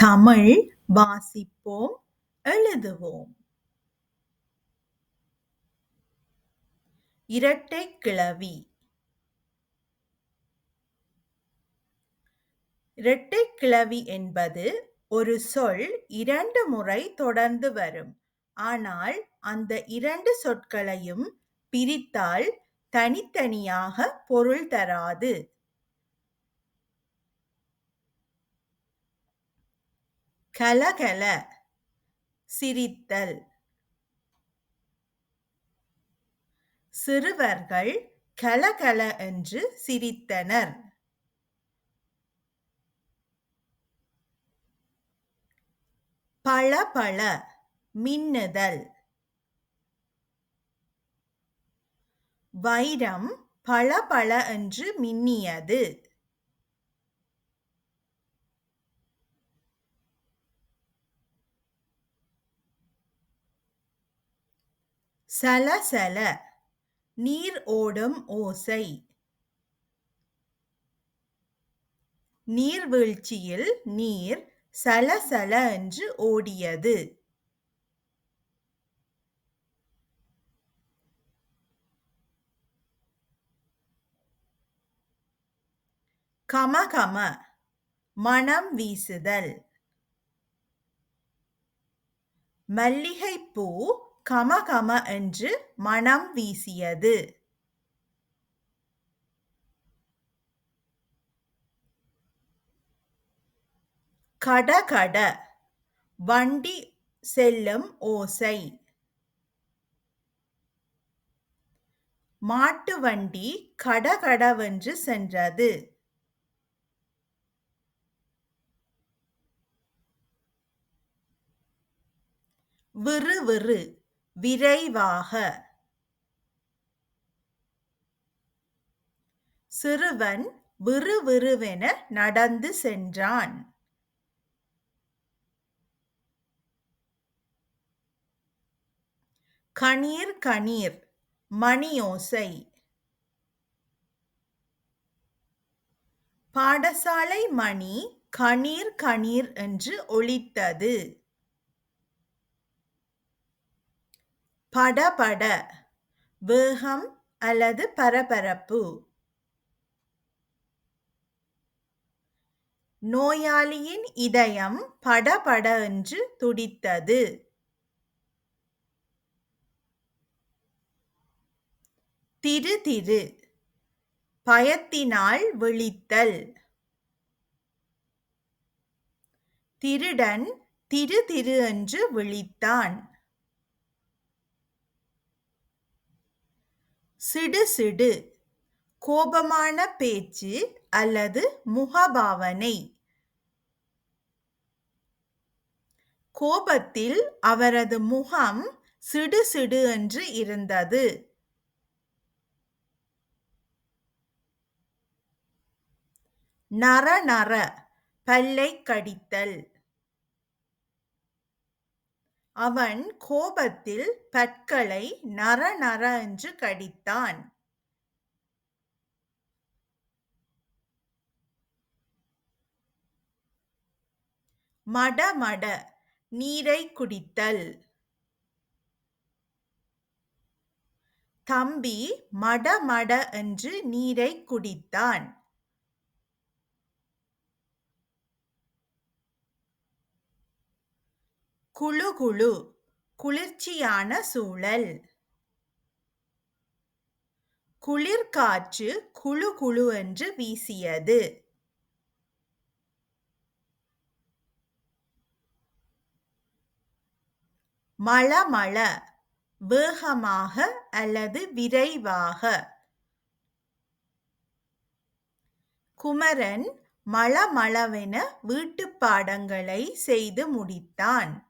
தமிழ் வாசிப்போம் எழுதுவோம். இரட்டைக் கிளவி இரட்டைக் கிளவி என்பது ஒரு சொல் இரண்டு முறை தொடர்ந்து வரும். ஆனால் அந்த இரண்டு சொற்களையும் பிரித்தால் தனித்தனியாக பொருள் தராது. கலகல சிரித்தல் சிறுவர்கள் கலகல என்று சிரித்தனர். பளபள மின்னுதல் வைரம் பளபள என்று மின்னியது. சலசல நீர் ஓடும் ஓசை நீர்வீழ்ச்சியில் நீர் சலசல என்று ஓடியது. கமகம மனம் வீசுதல் மல்லிகைப்பூ கமகம என்று மணம் வீசியது. கடகட வண்டி செல்லும் ஓசை மாட்டு வண்டி கடகடவென்று சென்றது. விறுவிறு விரைவாக. சிறுவன் விறுவிறுவென நடந்து சென்றான். கணீர் கணீர் மணியோசை. பாடசாலை மணி கணீர் கணீர் என்று ஒழித்தது படபட வேகம் அல்லது பரபரப்பு நோயாளியின் இதயம் படபட என்று துடித்தது. திரு திரு பயத்தினால் விழித்தல் திருடன் திரு திரு என்று விழித்தான். சிடு சிடு. கோபமான பேச்சு அல்லது முகபாவனை. கோபத்தில் அவரது முகம் சிடு சிடு என்று இருந்தது. நர நர பல்லை கடித்தல். அவன் கோபத்தில் பற்களை நறநற என்று கடித்தான். மடமட நீரைக் குடித்தல் தம்பி மடமட என்று நீரைக் குடித்தான். குளுகுளு குளிர்ச்சியான சூழல் குளிர்காற்று குளுகுளு என்று வீசியது. மளமள வேகமாக அல்லது விரைவாக குமரன் மளமளவென வீட்டுப் பாடங்களை செய்து முடித்தான்.